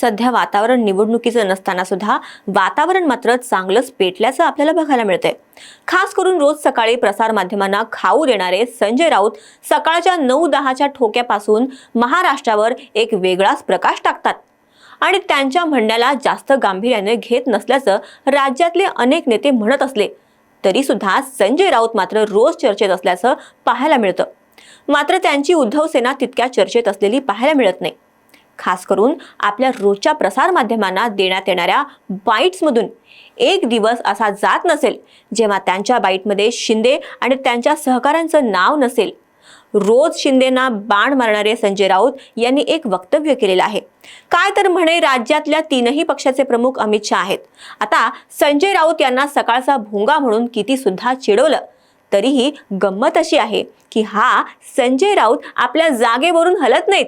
सध्या वातावरण निवडणुकीचं नसताना सुद्धा वातावरण मात्र चांगलंच पेटल्याचं आपल्याला बघायला मिळतंय. खास करून रोज सकाळी प्रसारमाध्यमांना खाऊ देणारे संजय राऊत सकाळच्या नऊ दहाच्या ठोक्यापासून महाराष्ट्रावर एक वेगळाच प्रकाश टाकतात. आणि त्यांच्या म्हणण्याला जास्त गांभीर्याने घेत नसल्याचं राज्यातले अनेक नेते म्हणत असले तरी सुद्धा संजय राऊत मात्र रोज चर्चेत असल्याचं पाहायला मिळतं. मात्र त्यांची उद्धव सेना तितक्या चर्चेत असलेली पाहायला मिळत नाही. खास करून आपल्या रोजच्या प्रसारमाध्यमांना देण्यात येणाऱ्या बाईट्समधून. एक दिवस असा जात नसेल जेव्हा त्यांच्या बाईटमध्ये शिंदे आणि त्यांच्या सहकाऱ्यांचं नाव नसेल. रोज शिंदेना बाण मारणारे संजय राऊत यांनी एक वक्तव्य केलेलं आहे. काय तर म्हणे राज्यातल्या तीनही पक्षाचे प्रमुख अमित शहा आहेत. आता संजय राऊत यांना सकाळचा भोंगा म्हणून किती सुद्धा चिडवलं. तरीही गंमत अशी आहे की हा संजय राऊत आपल्या जागेवरून हलत नाहीत.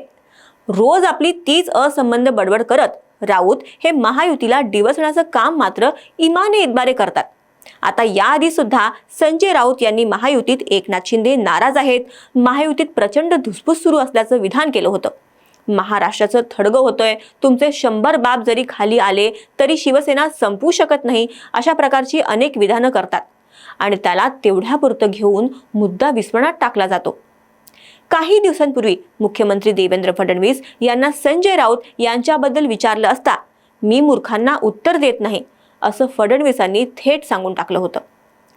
रोज आपली तीच असंबंध बडबड करत राऊत हे महायुतीला डिवसण्याचं काम मात्र इमाने इतबारे करतात. आता याआधी सुद्धा संजय राऊत यांनी महायुतीत एकनाथ शिंदे नाराज आहेत. महायुतीत प्रचंड धुसफूस सुरू असल्याचं विधान केलं होतं. महाराष्ट्राचं थडगं होतंय. तुमचे शंभर बाब जरी खाली आले तरी शिवसेना संपू शकत नाही अशा प्रकारची अनेक विधानं करतात. आणि त्याला तेवढ्यापुरतं घेऊन मुद्दा विस्मरणात टाकला जातो. काही दिवसांपूर्वी मुख्यमंत्री देवेंद्र फडणवीस यांना संजय राऊत यांच्याबद्दल विचारलं असता मी मूर्खांना उत्तर देत नाही असं फडणवीसांनी थेट सांगून टाकलं होतं.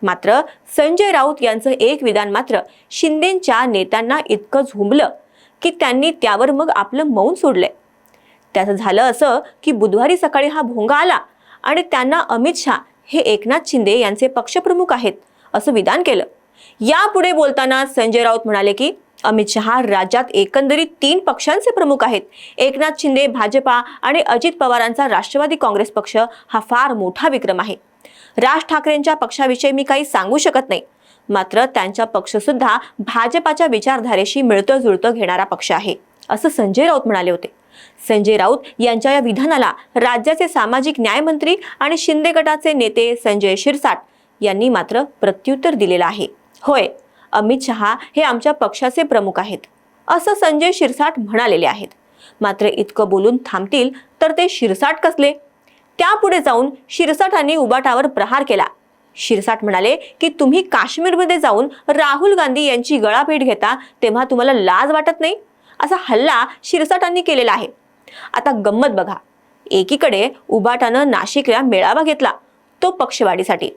मात्र संजय राऊत यांचं एक विधान मात्र शिंदेच्या नेत्यांना इतकं झुंबलं की त्यांनी त्यावर मग आपलं मौन सोडलंय. त्याचं झालं असं की बुधवारी सकाळी हा भोंगा आला आणि त्यांना अमित शहा हे एकनाथ शिंदे यांचे पक्षप्रमुख आहेत असं विधान केलं. यापुढे बोलताना संजय राऊत म्हणाले की अमित शहा राज्यात एकंदरीत तीन पक्षांचे प्रमुख आहेत. एकनाथ शिंदे भाजपा आणि अजित पवारांचा राष्ट्रवादी काँग्रेस पक्ष हा फार मोठा विक्रम आहे. राज ठाकरेंच्या पक्षाविषयी मी काही सांगू शकत नाही. मात्र त्यांचा पक्षसुद्धा भाजपाच्या विचारधारेशी मिळतं जुळतं घेणारा पक्ष आहे असं संजय राऊत म्हणाले होते. संजय राऊत यांच्या या विधानाला राज्याचे सामाजिक न्यायमंत्री आणि शिंदे गटाचे नेते संजय शिरसाट यांनी मात्र प्रत्युत्तर दिलेलं आहे. होय अमित शहा हे आमच्या पक्षाचे प्रमुख आहेत. असं संजय शिरसाट म्हणालेले आहेत. मात्र इतकं बोलून थांबतील तर ते शिरसाट कसले? त्यापुढे जाऊन शिरसाटांनी उबाटावर प्रहार केला. शिरसाट म्हणाले की तुम्ही काश्मीरमध्ये जाऊन राहुल गांधी यांची गळाभेट घेता तेव्हा तुम्हाला लाज वाटत नाही? असा हल्ला शिरसाटांनी केलेला आहे. आता गंमत बघा. एकीकडे उबाटानं नाशिकला मेळावा घेतला तो पक्षवाढीसाठी.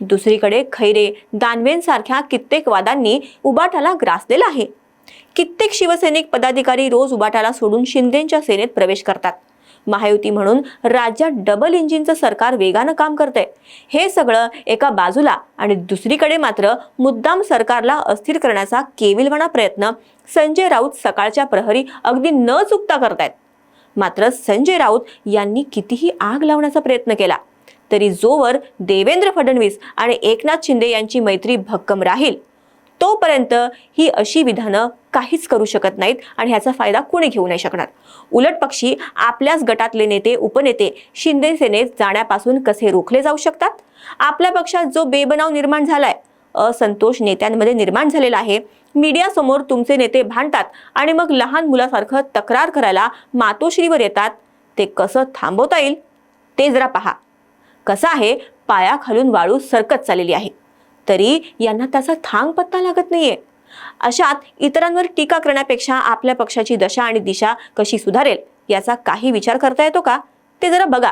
दुसरीकडे खैरे दानवेंसारख्या कित्येक वादांनी उबाटाला ग्रासलेला आहे. कित्येक शिवसैनिक पदाधिकारी रोज उबाटाला सोडून शिंदेच्या सेनेत प्रवेश करतात. महायुती म्हणून राज्यात डबल इंजिनचं सरकार वेगानं काम करतंय. हे सगळं एका बाजूला आणि दुसरीकडे मात्र मुद्दाम सरकारला अस्थिर करण्याचा केविलवाणा प्रयत्न संजय राऊत सकाळच्या प्रहरी अगदी न चुकता करतायत. मात्र संजय राऊत यांनी कितीही आग लावण्याचा प्रयत्न केला. तरी जोवर देवेंद्र फडणवीस आणि एकनाथ शिंदे यांची मैत्री भक्कम राहील. तोपर्यंत ही अशी विधानं काहीच करू शकत नाहीत आणि ह्याचा फायदा कोणी घेऊ नाही शकणार. उलट पक्षी आपल्याच गटातले नेते उपनेते शिंदे सेनेत जाण्यापासून कसे रोखले जाऊ शकतात? आपल्या पक्षात जो बेबनाव निर्माण झालाय असंतोष नेत्यांमध्ये निर्माण झालेला आहे. मीडियासमोर तुमचे नेते भांडतात आणि मग लहान मुलासारखं तक्रार करायला मातोश्रीवर येतात. ते कसं थांबवता येईल? ते जरा पहा. कसं आहे? पायाखालून वाळू सरकत चाललेली आहे. तरी यांना त्याचा थांग पत्ता लागत नाहीये. अशात इतरांवर टीका करण्यापेक्षा आपल्या पक्षाची दशा आणि दिशा कशी सुधारेल याचा काही विचार करता येतो का? ते जरा बघा.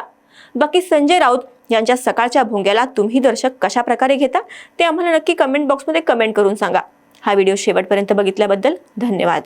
बाकी संजय राऊत यांच्या सकाळच्या भोंग्याला तुम्ही दर्शक कशा प्रकारे घेता? ते आम्हाला नक्की कमेंट बॉक्समध्ये कमेंट करून सांगा. हा व्हिडिओ शेवटपर्यंत बघितल्याबद्दल धन्यवाद.